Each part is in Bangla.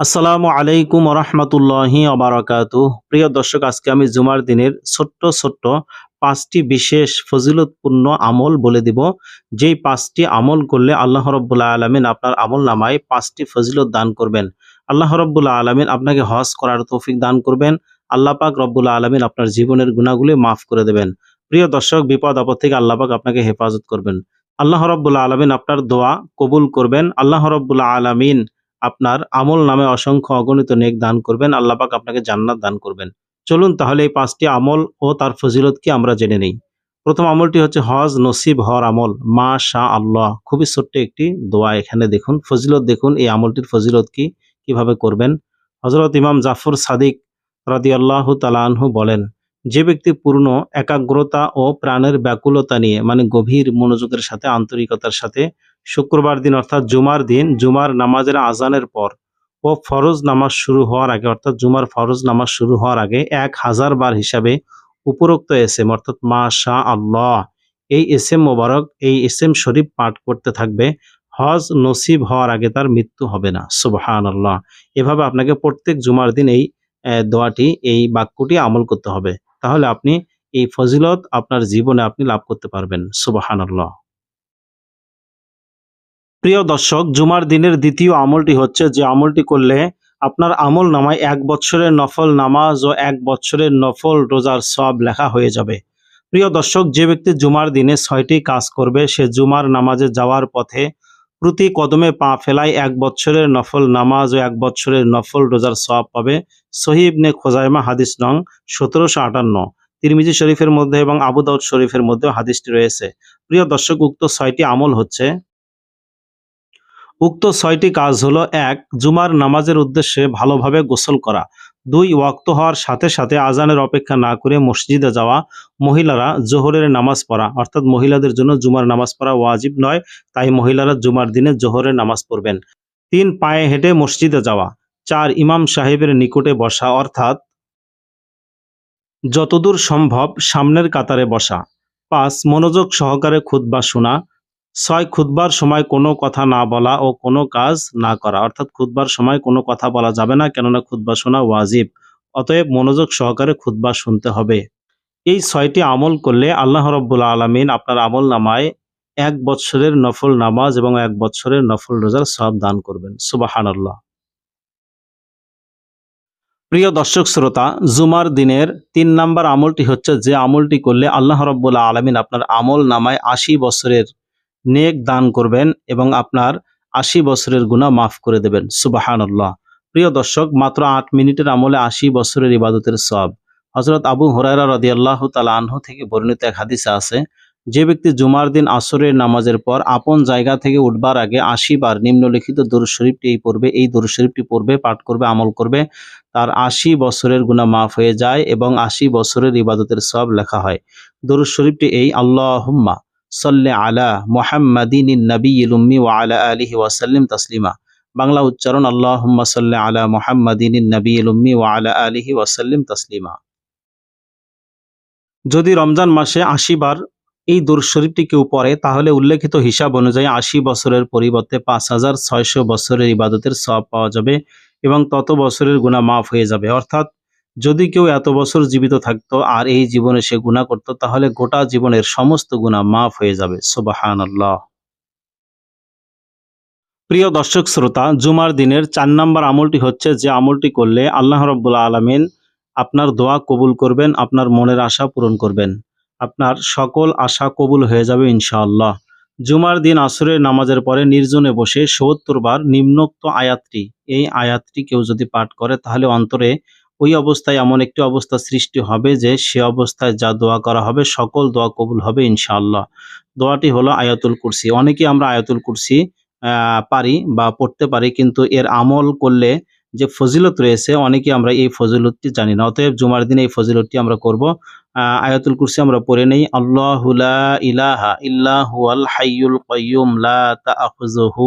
আসসালামু আলাইকুম রহমতুল্লাহি অবরাকাত প্রিয় দর্শক, আজকে আমি জুমার দিনের ছোট্ট ছোট্ট পাঁচটি বিশেষ ফজিলতপূর্ণ আমল বলে দিব। যেই পাঁচটি আমল করলে আল্লাহ রব্বুল্লাহ আলমিন আপনার আমল নামায় পাঁচটি ফজিলত দান করবেন। আল্লাহ রব্বুল্লাহ আলমিন আপনাকে হজ করার তৌফিক দান করবেন। আল্লাহ পাক রব্বুল্লাহ আলমিন আপনার জীবনের গুণাগুলি মাফ করে দেবেন। প্রিয় দর্শক, বিপদ আপদ থেকে আল্লাহ পাক আপনাকে হেফাজত করবেন। আল্লাহ রব্বুল্লাহ আলমিন আপনার দোয়া কবুল করবেন। আল্লাহ রব্বুল্লাহ আলমিন আপনার আমল নামে অসংখ্য অগণিত নেক দান করবেন, আল্লাহ পাক আপনাকে জান্নাত দান করবেন। চলুন তাহলে এই পাঁচটি আমল ও তার ফজিলত কি আমরা জেনে নেই। প্রথম আমলটি হচ্ছে হজ নসিব হর আমল। মা শাহ আল্লাহ খুবই ছোট্ট একটি দোয়া এখানে দেখুন। ফজিলত দেখুন, এই আমলটির ফজিলত কি, কীভাবে করবেন? হজরত ইমাম জাফর সাদিক রাদি আল্লাহ তালানহু বলেন, যে ব্যক্তি পূর্ণ একাগ্রতা ও প্রাণের ব্যাকুলতা নিয়ে মানে গভীর মনোযোগের সাথে, আন্তরিকতার সাথে শুক্রবার দিন, অর্থাৎ জুমার দিন, জুমার নামাজের আজানের পর ও ফরজ নামাজ শুরু হওয়ার আগে, অর্থাৎ জুমার ফরজ নামাজ শুরু হওয়ার আগে এক হাজার বার হিসাবে উপরোক্ত এসএম, অর্থাৎ মা শাহ আল্লাহ এই এসএম মোবারক, এই এসএম শরীফ পাঠ করতে থাকবে। হজ নসিব হওয়ার আগে তার মৃত্যু হবে না সুবহান আল্লাহ এভাবে আপনাকে প্রত্যেক জুমার দিন এই দোয়াটি, এই বাক্যটি আমল করতে হবে। তাহলে আপনি এই ফজিলত আপনার জীবনে আপনি লাভ করতে পারবেন সুবহান আল্লাহ প্রিয় দর্শক, জুমার দিনের দ্বিতীয় আমলটি হচ্ছে যে আমলটি করলে আপনার আমল নামায় এক বছরের নফল নামাজ ও এক বছরের নফল রোজার সব লেখা হয়ে যাবে। প্রিয় দর্শক, যে ব্যক্তি জুমার দিনে ছয়টি কাজ করবে, সে জুমার নামাজে যাওয়ার পথে প্রতি কদমে পা ফেলায় এক বছরের নফল নামাজ ও এক বছরের নফল রোজার সব পাবে। সহিবনে খোজাইমা, হাদিস নং সতেরোশো আটান্ন। তিরমিজি শরীফের মধ্যে এবং আবু দাউদ শরীফের মধ্যে হাদিসটি রয়েছে। প্রিয় দর্শক, উক্ত ছয়টি আমল হচ্ছে উক্ত ছয়টি কাজ হলো, এক, জুমার নামাজের উদ্দেশ্যে ভালোভাবে গোসল করা। দুই, ওয়াক্ত হওয়ার সাথে সাথে আজানের অপেক্ষা না করে মসজিদে যাওয়া। মহিলারা জোহরের নামাজ পড়া, অর্থাৎ মহিলাদের জন্য জুমার নামাজ পড়া ওয়াজিব নয়, তাই মহিলারা জুমার দিনে জোহরের নামাজ পড়বেন। তিন, পায়ে হেঁটে মসজিদে যাওয়া। চার, ইমাম সাহেবের নিকটে বসা, অর্থাৎ যতদূর সম্ভব সামনের কাতারে বসা। পাঁচ, মনোযোগ সহকারে খুতবা শোনা। ছয় খুদবার সময় কোনো কথা না বলা ও কোনো কাজ না করা। অর্থাৎ খুদবার সময় কোনো কথা বলা যাবে না, কেননা খুতবা শোনা ওয়াজিব। অতএব মনোযোগ সহকারে খুতবা শুনতে হবে। এই ছয়টি আমল করলে আল্লাহ রব্বুল আলমিন আপনার আমল নামায় এক বছরের নফল নামাজ এবং এক বছরের নফল রোজার সব দান করবেন। সুবাহান আল্লাহ প্রিয় দর্শক শ্রোতা, জুমার দিনের তিন নাম্বার আমলটি হচ্ছে যে আমলটি করলে আল্লাহ রব্বুল আলমিন আপনার আমল নামায় আশি বছরের নেক দান করবেন এবং আপনার আশি বছরের গুণা মাফ করে দেবেন। সুবাহান আল্লাহ প্রিয় দর্শক, মাত্র আট মিনিটের আমলে আশি বছরের ইবাদতের সব হজরত আবু হরাইরা রদি আল্লাহ তালা আনহু থেকে বর্ণিত এক হাদিসে আছে, যে ব্যক্তি জুমার দিন আসরের নামাজের পর আপন জায়গা থেকে উঠবার আগে আশি বার নিম্নলিখিত শরীফটি এই পড়বে এই শরীফটি পড়বে, পাঠ করবে, আমল করবে, তার আশি বছরের গুণা মাফ হয়ে যায় এবং আশি বছরের ইবাদতের সব লেখা হয়। শরীফটি এই, আল্লাহুম্মা। সাল্লে আলা মোহাম্মদিন নবী উম্মি ওয়া আলা আলিহি ওয়াসাল্লিম তাসলিমা। বাংলা উচ্চারণ, আল্লাহুম্মা সাল্লে আলা মোহাম্মদিন নবী উম্মি ওয়া আলা আলিহি ওয়াসাল্লিম তাসলিমা। যদি রমজান মাসে আশি বার এই দূর শরীফটি কেউ পড়ে, তাহলে উল্লেখিত হিসাব অনুযায়ী আশি বছরের পরিবর্তে পাঁচ হাজার ছয়শো বছরের ইবাদতের সব পাওয়া যাবে এবং তত বছরের গুণা মাফ হয়ে যাবে। অর্থাৎ যদি কেউ এত বছর জীবিত থাকতো আর এই জীবনে সে গুণা করত, তাহলে গোটা জীবনের সমস্ত গুণা মাফ হয়ে যাবে। সুবাহান আল্লাহ প্রিয় দর্শক শ্রোতা, জুমার দিনের চার নম্বর আমলটি হচ্ছে যে আমলটি করলে আল্লাহ রব্বুল্লা আলমিন আপনার দোয়া কবুল করবেন, আপনার মনের আশা পূরণ করবেন, আপনার সকল আশা কবুল হয়ে যাবে ইনশাআল্লাহ। জুমার দিন আসরের নামাজের পরে নির্জনে বসে সত্তর বার নিম্নোক্ত আয়াতটি, এই আয়াতটি কেউ যদি পাঠ করে, তাহলে অন্তরে ওই অবস্থায় এমন একটি অবস্থা সৃষ্টি হবে যে সে অবস্থায় যা দোয়া করা হবে, সকল দোয়া কবুল হবে ইনশাআল্লাহ। দোয়াটি হলো আয়াতুল কুরসি। অনেকে আমরা আয়াতুল কুরসি পারি বা পড়তে পারি, কিন্তু এর আমল করলে যে ফজিলত রয়েছে, অনেকে আমরা এই ফজিলতটি জানি না। অতএব জুমার দিনে এই ফজিলতটি আমরা করব। আয়াতুল কুরসি আমরা পড়ে নেই। আল্লাহু ইলাহা ইল্লা হুয়াল হাইয়ুল কাইয়ুম, লা তাআখুযুহু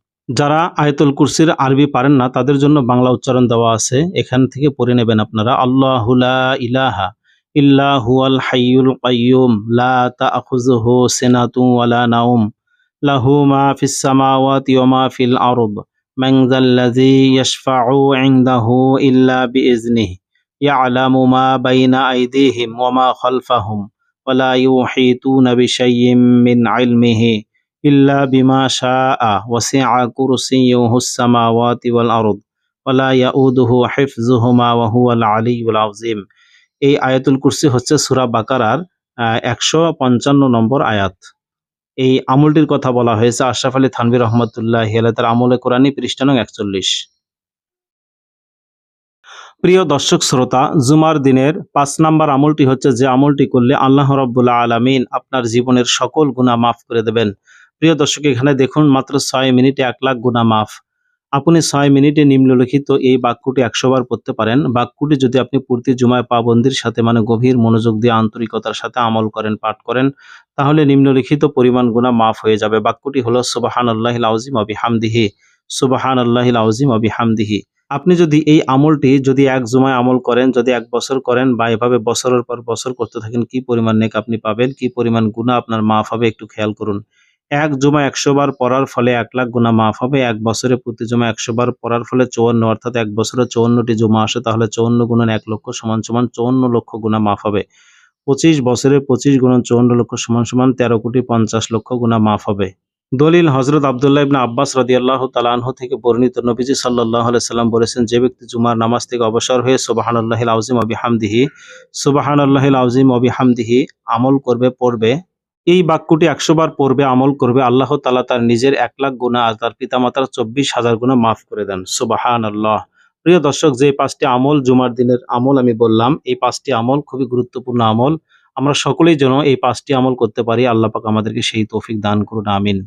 যারা আয়তুল কুরসির আরবি পারেন না, তাদের জন্য বাংলা উচ্চারণ দেওয়া আছে। এখান থেকে পড়ে নেবেন আপনারা, আল্লাহু লা ইলাহা ইল্লা হুয়াল হাইয়ুল কাইয়ুম, লা তাখুযুহু সিনাতুন ওয়ালা নাওম, লাহু মা ফিস সামাওয়াতি ওয়া মা ফিল আরদ, মান যাল্লাযী ইয়াশফা'ু 'ইনদাহু ইল্লা বিইজনিহি ইয়ালামু মা বাইনা আইদিহিম ওয়া মা খালফাহুম, ওয়া লা ইউহিতুনা বিশাইয়্যিম মিন 'ইলমিহি ইল্লা বিমা শাআ এই আয়াতুল কুরসি হচ্ছে সূরা বাকারার একশো পঞ্চান্ন নম্বর আয়াত। এই আমলটির কথা বলা হয়েছে আশরাফ আলী থানভী রহমতুল্লাহ তার আমলে কোরআনী পৃষ্ঠা নং একচল্লিশ। প্রিয় দর্শক শ্রোতা, জুমার দিনের পাঁচ নাম্বার আমলটি হচ্ছে যে আমলটি করলে আল্লাহ রব্বুল্লাহ আলামিন আপনার জীবনের সকল গুণা মাফ করে দেবেন। প্রিয় দর্শক, এখানে দেখুন মাত্র ছয় মিনিটে এক লাখ গুণা মাফ। আপনি ছয় মিনিটে নিম্নলিখিত এই বাক্যটি একশো বার পড়তে পারেন। বাক্যটি যদি আপনি পূর্তি জুমায় পাবন্দির সাথে মানে গভীর মনোযোগ দিয়ে আন্তরিকতার সাথে আমল করেন, পাঠ করেন, তাহলে নিম্নলিখিত পরিমাণ গুণা মাফ হয়ে যাবে। বাক্যটি হলো সুবাহান আল্লাহ আউজিম অবি হামদিহি সুবাহান আল্লাহ আউজিম অবি হামদিহি আপনি যদি এই আমলটি যদি এক জুমায় আমল করেন, যদি এক বছর করেন বা এভাবে বছরের পর বছর করতে থাকেন, কি পরিমাণ নেক আপনি পাবেন? কি পরিমাণ গুণা আপনার মাফ হবে? একটু খেয়াল করুন। এক জমা একশো বার পড়ার ফলে এক লাখ গুণা মাফ হবে, এক বছরে প্রতি জমা একশো বার পড়ার ফলে চৌয়ান্ন, অর্থাৎ এক বছরে চৌন্নটি জমা আসে, তাহলে চৌয়ান্ন গুণন এক লক্ষ সমান সমান চৌন্ন লক্ষ গুণা মাফ হবে। পঁচিশ বছরে পঁচিশ গুণন চৌন্ন লক্ষ সমান সমান তেরো কোটি পঞ্চাশ লক্ষ গুণা মাফ হবে। দলিল হজরত আবদুল্লাহ ইবনা আব্বাস রাদিয়াল্লাহু তালাহ থেকে বর্ণিত নবীজি সাল্লাহ সাল্লাম বলেছেন, যে ব্যক্তি জুমার নামাজ থেকে অবসর হয়ে সুবাহান আল্লাহিল আউজিম অবি হামদিহি সুবাহান আল্লাহিল আউজিম অবি হামদিহি আমল করবে, পড়বে এই বাক্যটি একশো বার পড়বে, আমল করবে। আল্লাহ তালা তার নিজের এক লাখ গুণা আর তার পিতামাতার চব্বিশ হাজার গুণা মাফ করে দেন। সুবাহান আল্লাহ প্রিয় দর্শক, যে পাঁচটি আমল জুমার দিনের আমল আমি বললাম, এই পাঁচটি আমল খুবই গুরুত্বপূর্ণ আমল। আমরা সকলেই যেন এই পাঁচটি আমল করতে পারি, আল্লাহ পাক আমাদেরকে সেই তৌফিক দান করুন, আমিন।